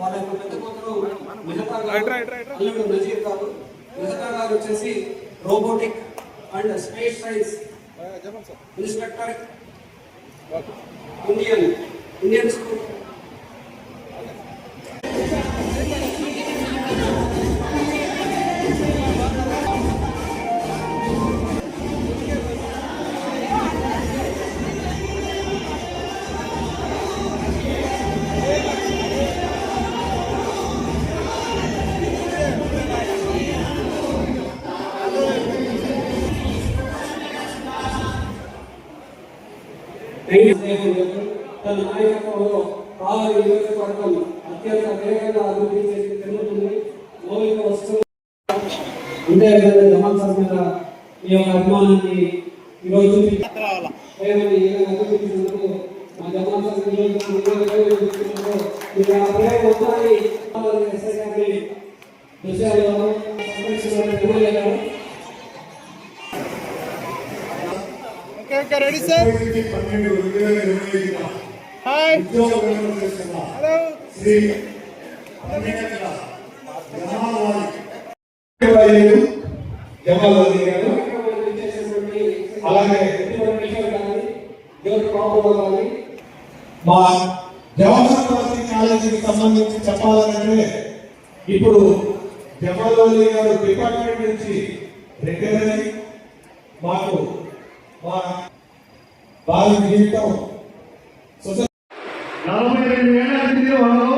వాళ్ళ యొక్క పెద్ద కూతురు అల్లుడు నజీర్ గారు. మిగతా గారు వచ్చేసి robotic and space science inspector Indian Indian school. తన నాయకత్వంలో కావాలి నియోజకవర్గం అత్యంత వేగంగా అభివృద్ధి చేసి పెరుగుతుంది. మౌలిక వస్తువులు ఉండే విధంగా జమాన్సర్ మీద మీ యొక్క అభిమానాన్ని ఈరోజు అభివృద్ధించినందుకు మా జమాన్సర్ నియోజకవర్గం దృశ్యాలు సంరక్షణ okay okay ready sir hi hello అలాగే మా జవహర్ కాలేజీకి సంబంధించి చెప్పాలంటే ఇప్పుడు జవహర్లాల్ గారు డిపార్ట్మెంట్ నుంచి రిటైర్ మాకు వాళ్ళ జీవితం నలభై రెండు వేల అతిథి వాళ్ళు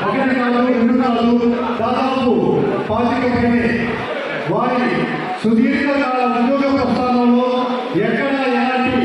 ఒకటి కాదు రెండు కాదు దాదాపు సుదీర్ఘ కాల ఉద్యోగ ప్రస్థానంలో ఎక్కడ ఎలాంటి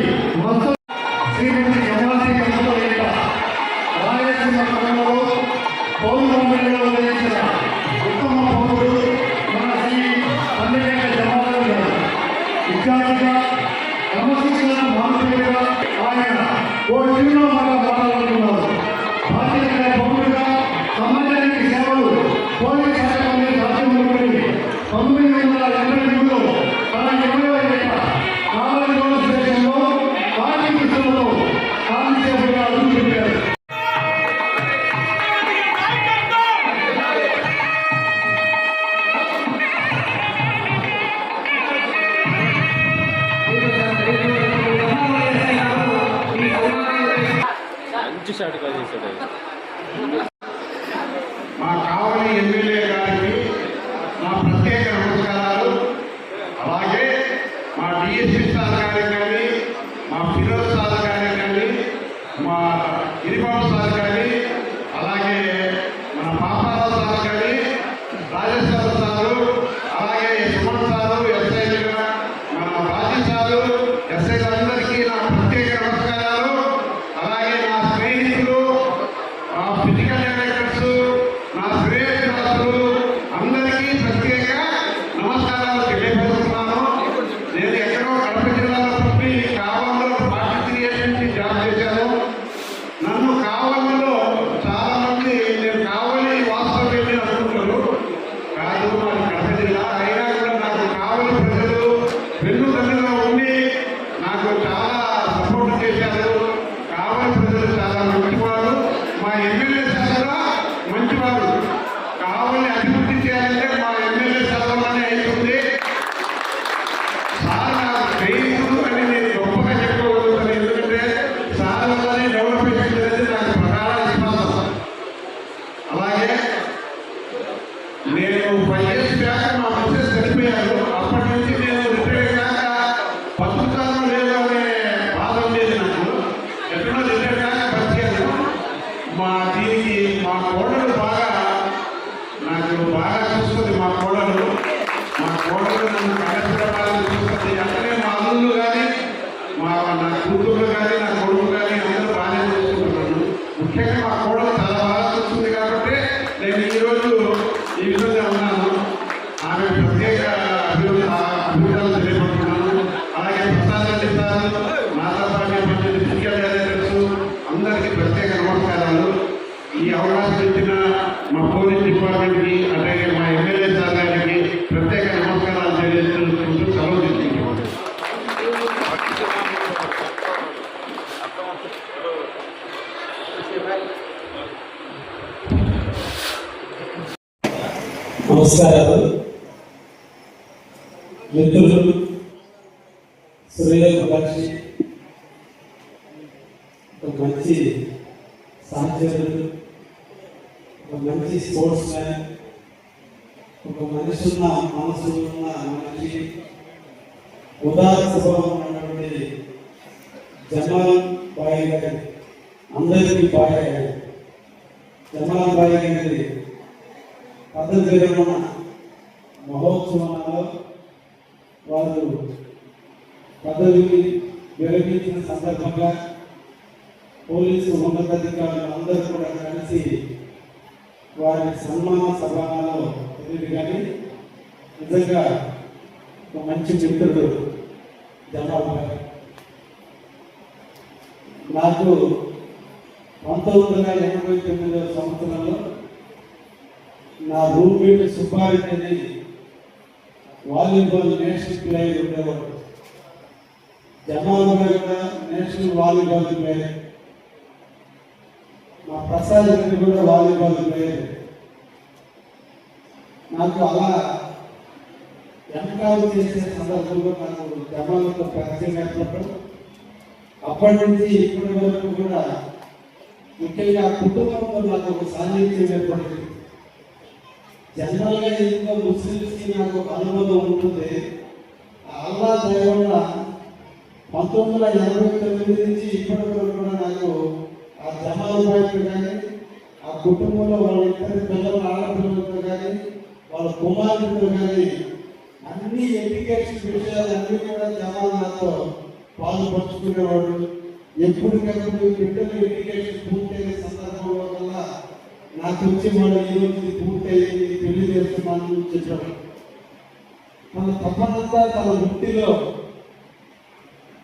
మా డిఎస్పీ సార్ గారికి కానీ మా ఫిరోజ్ సార్ గారికి కానీ మా గిరిబాబు సార్ కానీ అలాగే మన పాప జిల్లా అయినా కూడా నాకు కావలి ప్రజలు వెన్ను దగ్గరగా ఉండి నాకు చాలా అవకాశం ఇచ్చిన మా పోలీస్ డిపార్ట్మెంట్కి అలాగే మా ఎమ్మెల్యే సార్ గారికి ప్రత్యేక నమస్కారాలు తెలియజేసుకుంటూ సెలవు నమస్కారాలు. మిత్రులు సురేష్ మంచి సాధ్యతలు మంచి స్పోర్ట్స్ మ్యాన్ ఒక మనిషి ఉన్న మనసు ఉన్న మనిషి ఉదార స్వభావం ఉన్నటువంటి జమాల్ బాయ్ గారి అందరికీ బాయ్ గారి జమాల్ బాయ్ గారి పదవి విరమణ మహోత్సవంలో వారు పదవిని విరమించిన సందర్భంగా పోలీసు ఉన్నతాధికారులు అందరూ కూడా కలిసి వారి సన్మాన సభలో తెలియదు కానీ నిజంగా ఒక మంచి మిత్రుడు జమాల్ గారు నాకు పంతొమ్మిది వందల ఎనభై తొమ్మిదవ సంవత్సరంలో నా రూమ్మేట్ సుబ్బారెడ్డి అని వాలీబాల్ నేషనల్ ప్లేయర్ ఉండేవాడు. Jamal national volleyball player. Reddy కూడా వాలీబాల్ ప్లేయర్. నాకు అలా వెనకాల చేసే సందర్భంలో నాకు జమాలతో పరిచయం ఏర్పడటం అప్పటి నుంచి ఇప్పటి వరకు కూడా ముఖ్యంగా కుటుంబంతో నాకు ఒక సాన్నిధ్యం ఏర్పడింది. జనరల్గా ఇంట్లో ముస్లిమ్స్కి నాకు ఒక అనుభవం ఉంటుంది అల్లా దయ వల్ల పంతొమ్మిది వందల ఎనభై తొమ్మిది నుంచి ఇప్పటి వరకు కూడా నాకు ఆ జమాల్ బాయ్తో కానీ ఆ కుటుంబంలో వాళ్ళిద్దరి పిల్లల ఆడపిల్లలతో కానీ వాళ్ళ కుమారులతో కానీ అన్ని ఎడ్యుకేషన్ విషయాలు అన్ని కూడా జమాల్ నాతో పాలు పంచుకునేవాడు ఎప్పటికప్పుడు బిడ్డలు ఎడ్యుకేషన్ పూర్తయిన సందర్భంలో వల్ల నాకు వచ్చి వాళ్ళు ఈరోజు రోజు పూర్తయింది పెళ్ళి చేస్తున్నాను చెప్పాడు తన తపనంతా తన వృత్తిలో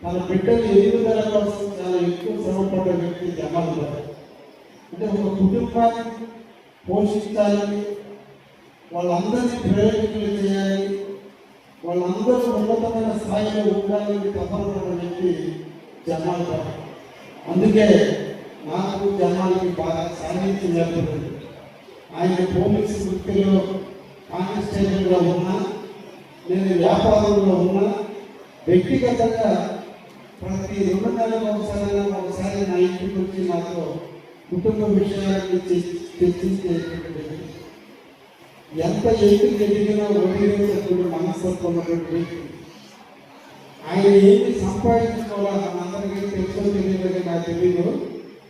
తన బిడ్డలు ఎదుగుదల కోసం చాలా ఎక్కువ శ్రమపడ్డ వ్యక్తి జమాలు అంటే ఒక కుటుంబాన్ని పోషించాలని వాళ్ళందరినీ ప్రయోజకులు చేయాలి వాళ్ళందరూ ఉన్నతమైన స్థాయిలో ఉండాలని తపన వ్యక్తి జమాల్ అందుకే నాకు జనాలకి బాగా సాన్నిధ్యం జరుగుతుంది ఆయన పోలీసు వృత్తిలో కానిస్టేబుల్గా ఉన్నా నేను వ్యాపారంలో ఉన్నా వ్యక్తిగతంగా ప్రతి రెండు నెలల ఒకసారి ఒకసారి నా ఇంటికి వచ్చి మాతో కుటుంబ విషయాన్ని చర్చి- చర్చించేటువంటి ఎంత ఎదురు జరిగినా ఒడిగేటప్పుడు మనస్తత్వం ఉన్నటువంటి వ్యక్తి. ఆయన ఏమి సంపాదించుకోవాలో మనందరికీ తెలుసో తెలియదు నాకు తెలియదు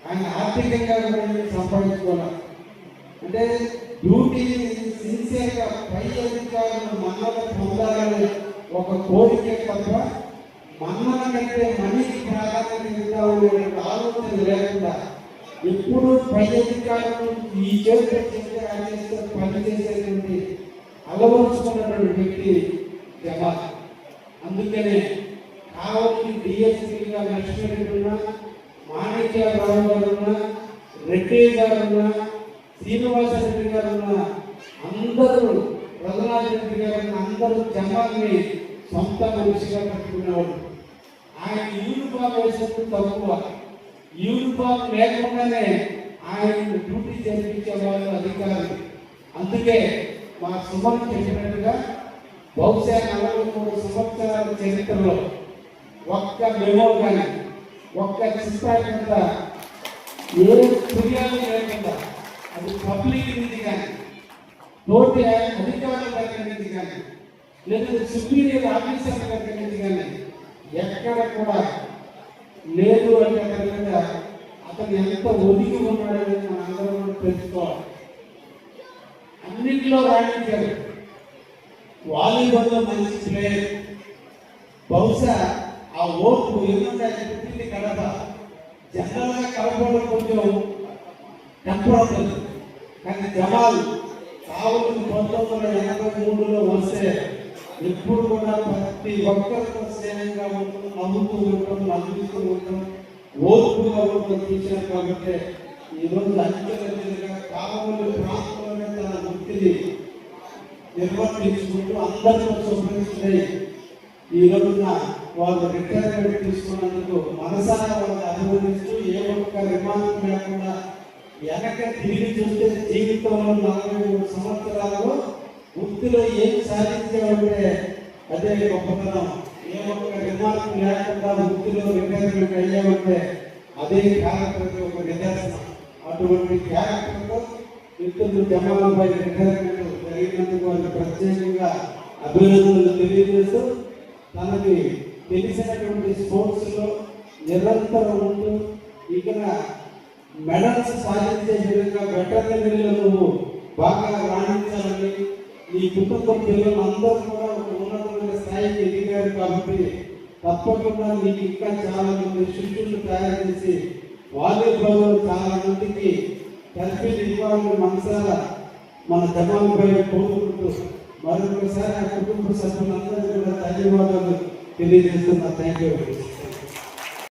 ఆయన ఆర్థికంగా కూడా సంపాదించుకోవాలి? అంటే డ్యూటీ సిన్సియర్గా పై అధికారులు మన్నన పొందాలనే ఒక కోరిక తప్ప మన్నన కంటే మనీకి ప్రాధాన్యత ఇద్దామనే ఆలోచన లేకుండా ఎప్పుడు ప్రజాధికారం ఈ చేతిలో చేస్తే ఆయన చేస్తే అలవరుచుకున్నటువంటి వ్యక్తి జమాల్ అందుకనే కావలి డిఎస్పీగా లక్ష్మీరెడ్డి మాణిక్య రావు గారు ఉన్నా రెడ్డి గారు ఉన్నా శ్రీనివాస రెడ్డి గారు ఉన్నా అందరూ ప్రజలాజ్ రెడ్డి గారు అందరూ జవాన్ని సొంత మనిషిగా పెట్టుకునేవాడు ఆయన యూనిఫామ్ వేసినప్పుడు తక్కువ యూనిఫామ్ లేకుండానే ఆయన డ్యూటీ చేయించే వాళ్ళు అధికారులు అందుకే మా సుమన్ చెప్పినట్టుగా బహుశా నలభై మూడు సంవత్సరాల చరిత్రలో ఒక్క మెమో కానీ ఒక్క చిత్రాలు కూడా ఏ ఫిర్యాదు లేకుండా అది పబ్లిక్ నుంచి కానీ తోటి అధికారుల దగ్గర నుంచి కానీ లేదా సుపీరియర్ ఆఫీసర్ దగ్గర నుంచి కానీ ఎక్కడ కూడా లేదు అనే విధంగా అతను ఎంత ఒదిగి ఉన్నాడని మన అందరం తెలుసుకోవాలి. అన్నింటిలో రాణించాడు. వాలీబాల్లో మంచి ప్లేయర్. బహుశా ఆ ఓటు ఏమన్నా అది పుట్టింది కడప. జనరల్గా కడపలో కొంచెం కనపడుతుంది కానీ జమాల్ కావులు పంతొమ్మిది వందల ఎనభై మూడులో వస్తే ఎప్పుడు కూడా ప్రతి ఒక్కరితో స్నేహంగా ఉంటాం నవ్వుతూ ఉంటాం నవ్వుతూ ఉంటాం ఓర్పుగా ఉండటం చూశారు కాబట్టి ఈరోజు అంచెలంచెలుగా కావలి ప్రాంతంలోనే తన వృత్తిని నిర్వర్తించుకుంటూ అందరితో శుభ్రస్తున్నాయి ఈ రోజున వాళ్ళు రిటైర్మెంట్ తీసుకున్నందుకు మనసారా వాళ్ళని అభినందిస్తూ ఏ ఒక్క విమానం లేకుండా వెనక తిరిగి చూస్తే జీవితంలో నలభై మూడు సంవత్సరాలు వృత్తిలో ఏం సాధించామంటే అదే గొప్పతనం. ఏ ఒక్క నిర్మాణం లేకుండా వృత్తిలో రిటైర్మెంట్ అయ్యామంటే అదే క్యారెక్టర్ ఒక నిదర్శనం. అటువంటి క్యారెక్టర్తో మిత్రులు జమాలపై రిటైర్మెంట్ జరిగినందుకు వారికి ప్రత్యేకంగా అభినందనలు తెలియజేస్తూ తనకి తెలిసినటువంటి స్పోర్ట్స్లో నిరంతరం ఉంటూ ఇక్కడ మెడల్స్ సాధించే విధంగా వెటర్నరీలో నువ్వు బాగా రాణించాలని ఈ కుటుంబ పిల్లలందరూ కూడా ఒక ఉన్నతమైన స్థాయికి ఎదిగారు కాబట్టి తప్పకుండా నీకు ఇంకా చాలా మంది శిష్యులు తయారు చేసి వాలీబాల్ చాలా మందికి తర్ఫీలు ఇవ్వాలని మనసారా మన జమాలపై కోరుకుంటూ మరొకసారి ఆ కుటుంబ సభ్యులందరూ కూడా ధన్యవాదాలు తెలియజేస్తున్నా. Thank you